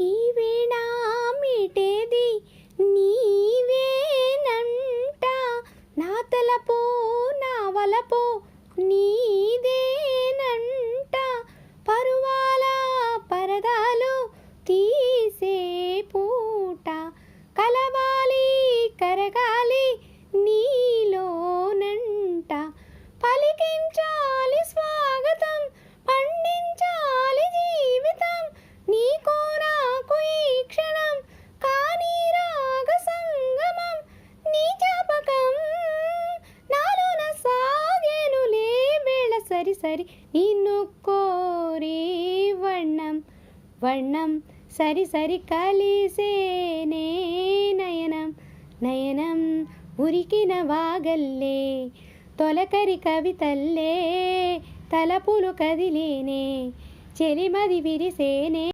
ఈ మీటేది నీవేనంట. నా తలపో నా వలపో నీ వేళ సరి సరి నిన్ను కోరి వర్ణం వర్ణం సరి సరి కలిసేనే నయనం నయనం ఉరికిన వాగల్లే తొలకరి కవితల్లే తలపులు కదిలేనే చెలిమది విరిసేనే.